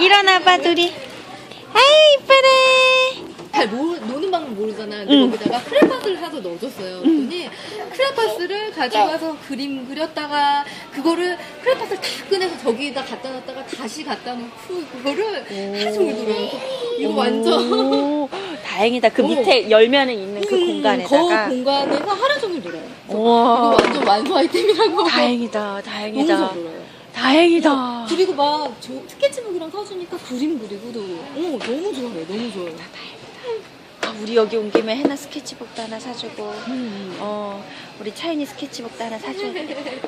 일어나봐 둘이. 아이 이쁘네. 잘 모르, 노는 방법 모르잖아. 근데 응. 거기다가 크레파스를 사서 넣어줬어요. 그랬더니 크레파스를 가져가서 그림 그렸다가 그거를 크레파스를 다 꺼내서 저기다 갖다 놨다가 다시 갖다 놓고 그거를 하루 종일 놀아요. 이거 완전 오, 다행이다. 그 오. 밑에 열면은 있는 그 음, 공간에다가. 거 공간에서 하루 종일 놀아요. 이거 우와. 완전 완소 아이템이라고. 다행이다. 너무 다행이다. 잘 놀아요. 다행이다. 그리고 막 저 스케치북이랑 사주니까 그림 그리고도 어, 너무 좋아해. 너무 좋아요. 아, 우리 여기 온 김에 해나 스케치북도 하나 사주고. 음. 어, 우리 차윤이 스케치북도 하나 사줘야 돼.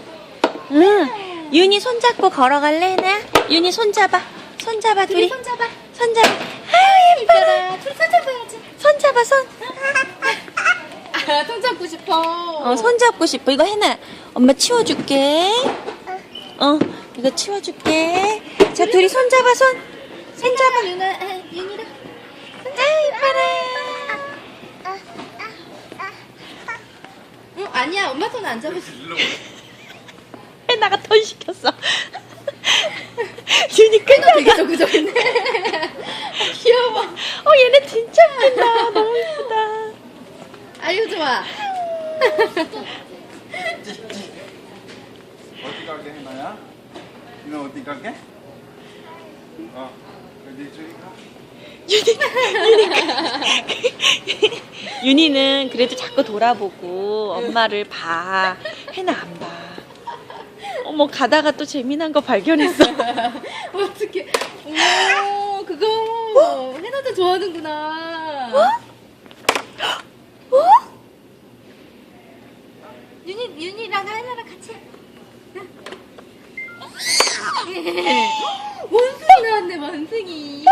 응. 윤이 손잡고 걸어갈래, 해나? 윤이 손잡아. 손잡아, 둘이. 둘이 손잡아. 손잡아. 아유, 예뻐라. 둘이 손잡아야지. 손잡아, 손. 아, 손잡고 싶어. 어, 손잡고 싶어. 이거 해나. 엄마 치워줄게. 어, 이거 치워줄게. 자, 둘이 손 잡아, 손. 손 잡아. 윤아, 아, 윤이랑. 아유, 이뻐라. 응, 아니야. 엄마 손 안 잡았어. 해나가 턴 시켰어. 윤이 끝나. 되게 저그저근데. 귀여워. 어, 얘네 진짜 웃긴다. 너무 예쁘다. 아유, 좋아. 어디 가게 해놔야? 너 어디 가게? 어, 어디 저기 가? 윤희는 그래도 자꾸 돌아보고 엄마를 봐. 해나 안 봐. 어머 가다가 또 재미난 거 발견했어. 어떡해. 오, 그거. 해나도 좋아하는구나. 어? 윤이, 윤이랑 하나랑 같이. 원숭이 나왔네, 원숭이.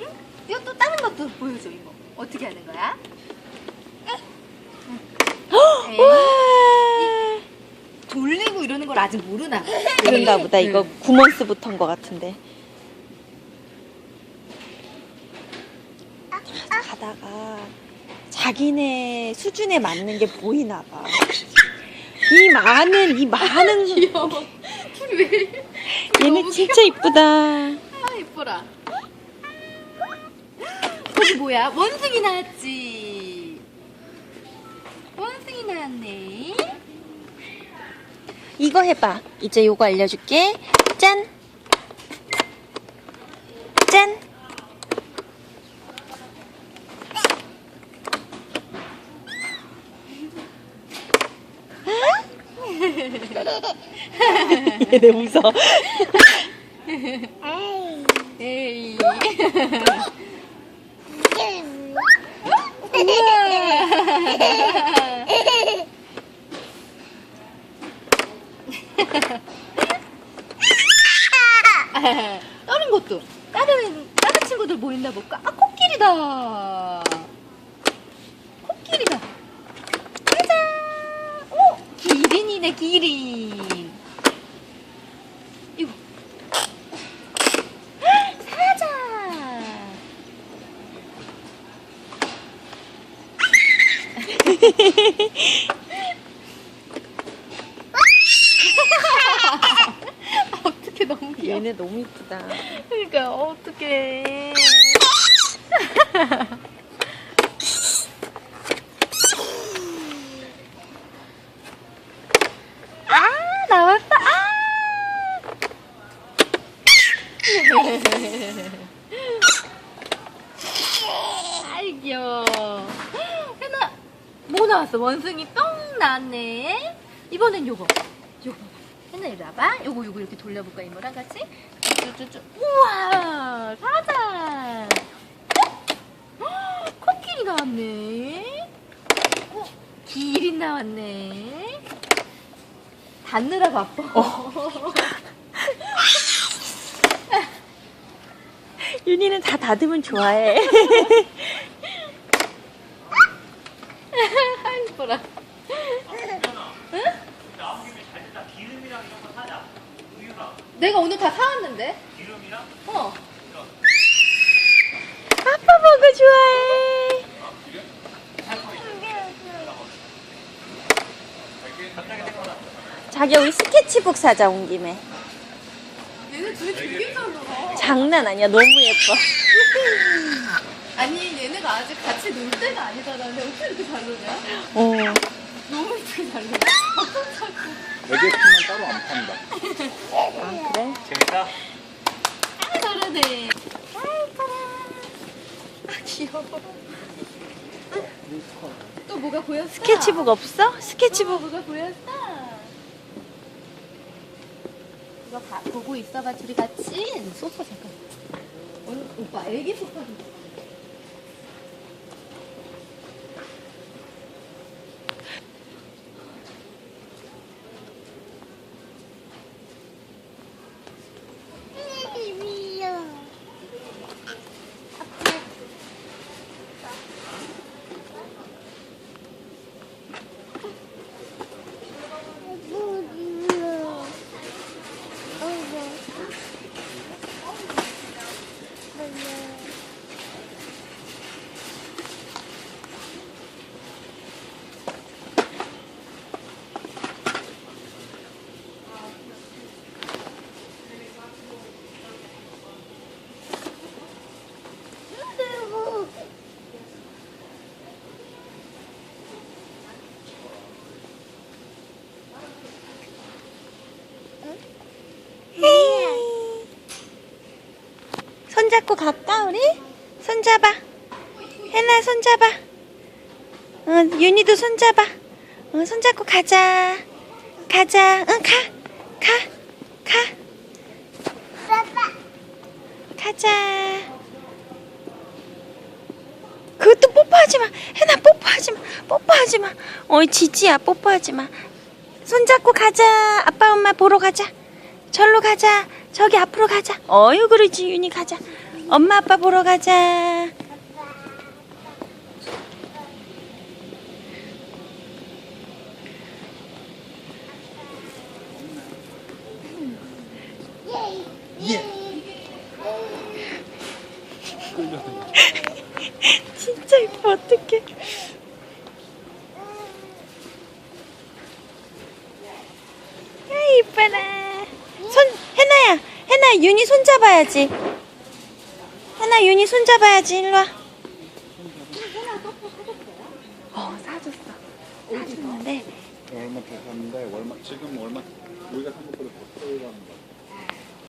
응? 이거 또 다른 것도 보여줘, 이거. 어떻게 하는 거야? 에이. 와. 돌리고 이러는 걸 아직 모르나? 봐. 그런가 보다. 이거 응. 구먼스부터인 것 같은데. 가다가 자기네 수준에 맞는 게 보이나 봐. 이 많은 이 많은 귀여워. 둘이 왜? 얘네 너무 진짜 이쁘다. 아 이뻐라. 거기 뭐야? 원숭이 나왔지. 원숭이 나왔네. 이거 해봐. 이제 요거 알려줄게. 짠. 짠. 얘네 웃어. 에이. 다른 것도 다른 다른 친구들 뭐 있나 볼까? 아. 코끼리다. 짜잔. 오 기린이네 기린. 이거 사자. 어떻게 너무 귀여워. 얘네 너무 이쁘다. 그러니까 어떡해. 아 나왔다. 아. 귀여워. 해나 뭐 나왔어? 원숭이 뿅 나왔네. 이번엔 요거. 요거. 해나 이리 와봐. 요거 요거 이렇게 돌려볼까 이모랑 같이? 쭈쭈쭈. 우와 사자. 헉, 코끼리 나왔네. 어, 기린 나왔네. 닫느라 바빠. 윤희는 다 다듬으면 좋아해. 아 이뻐라. 내가 오늘 다 사왔는데. 기름이랑? 어. 아빠 보고 좋아해. 자기야 우리 스케치북 사자 온 김에. 얘네 둘이 되게 잘 놀아. 장난 아니야 너무 예뻐. 아니 얘네가 아직 같이 놀 때가 아니잖아. 근데 어떻게 이렇게 잘 노냐? 어. 너무 이렇게 잘 놀아. 애기 키는 따로 안 판다. 아 그래? 재밌다. 아 잘하네. 아 귀여워. 또 뭐가 보였어? 스케치북 없어? 또 스케치북. 뭐가 보였어? 이거 봐, 보고 있어봐 둘이 같이. 소파 잠깐. 얼른, 오빠 애기 소파 좀. 봐. 손잡고 갈까 우리? 손잡아. 해나 손잡아. 어, 윤희도 손잡아. 어, 손잡고 가자. 가자. 응 가. 가. 가. 가자. 그것도 뽀뽀하지 마. 해나 뽀뽀하지 마. 뽀뽀하지 마. 어이 지지야 뽀뽀하지 마. 손잡고 가자. 아빠 엄마 보러 가자. 절로 가자. 저기 앞으로 가자. 어유 그러지 윤희 가자. 엄마 아빠 보러 가자. 진짜 이뻐 어떡해. 아 이뻐라. 손 해나야 해나 윤희 손 잡아야지. 해나 윤희 손 잡아야지 일로 와. 어 사줬어. 사줬는데 샀는데 얼마 지금 얼마 우리가 산 것보다 더 떨어가는 거.